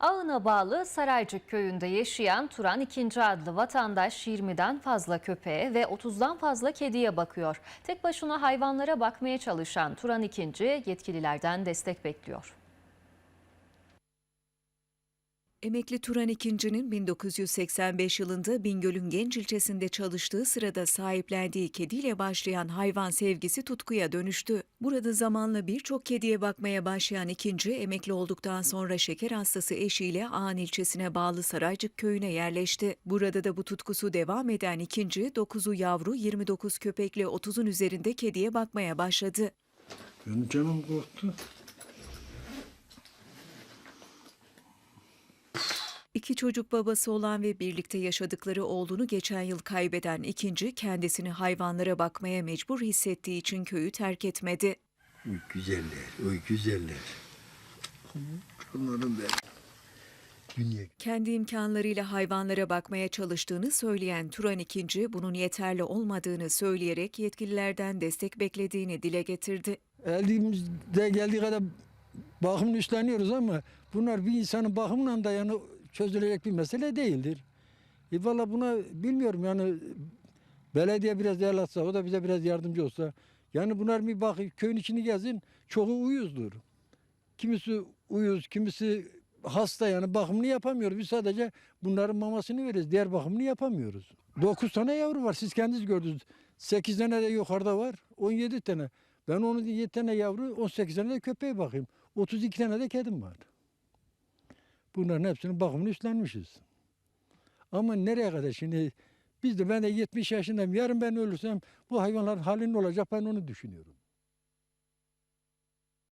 Ağına bağlı Saraycık köyünde yaşayan Turan II. adlı vatandaş 20'den fazla köpeğe ve 30'dan fazla kediye bakıyor. Tek başına hayvanlara bakmaya çalışan Turan II. yetkililerden destek bekliyor. Emekli Turan İkinci'nin 1985 yılında Bingöl'ün Genç ilçesinde çalıştığı sırada sahiplendiği kediyle başlayan hayvan sevgisi tutkuya dönüştü. Burada zamanla birçok kediye bakmaya başlayan ikinci emekli olduktan sonra şeker hastası eşiyle Ağan ilçesine bağlı Saraycık köyüne yerleşti. Burada da bu tutkusu devam eden ikinci 9'u yavru 29 köpekle 30'un üzerinde kediye bakmaya başladı. Benim canım korktu. İki çocuk babası olan ve birlikte yaşadıkları oğlunu geçen yıl kaybeden ikinci kendisini hayvanlara bakmaya mecbur hissettiği için köyü terk etmedi. Uy güzeller, uy güzeller. Canlarım benim. Dünya Kendi imkanlarıyla hayvanlara bakmaya çalıştığını söyleyen Turan ikinci bunun yeterli olmadığını söyleyerek yetkililerden destek beklediğini dile getirdi. Elimizde geldiği kadar bakımını üstleniyoruz ama bunlar bir insanın bakımla da yani çözülecek bir mesele değildir. E valla buna bilmiyorum yani belediye biraz el atsa o da bize biraz yardımcı olsa. Yani bunlar bir bak köyün içini gezin çoğu uyuzdur. Kimisi uyuz, kimisi hasta yani bakımını yapamıyoruz. Biz sadece bunların mamasını veririz. Diğer bakımını yapamıyoruz. 9 tane yavru var. Siz kendiniz gördünüz. 8 tane de yukarıda var. 17 tane. Ben onun 7 tane yavru, 18 tane de köpeğe bakayım. 32 tane de kedim var. Bunların hepsinin bakımını üstlenmişiz. Ama nereye kadar şimdi biz de ben de 70 yaşındayım. Yarın ben ölürsem bu hayvanların hali ne olacak ben onu düşünüyorum.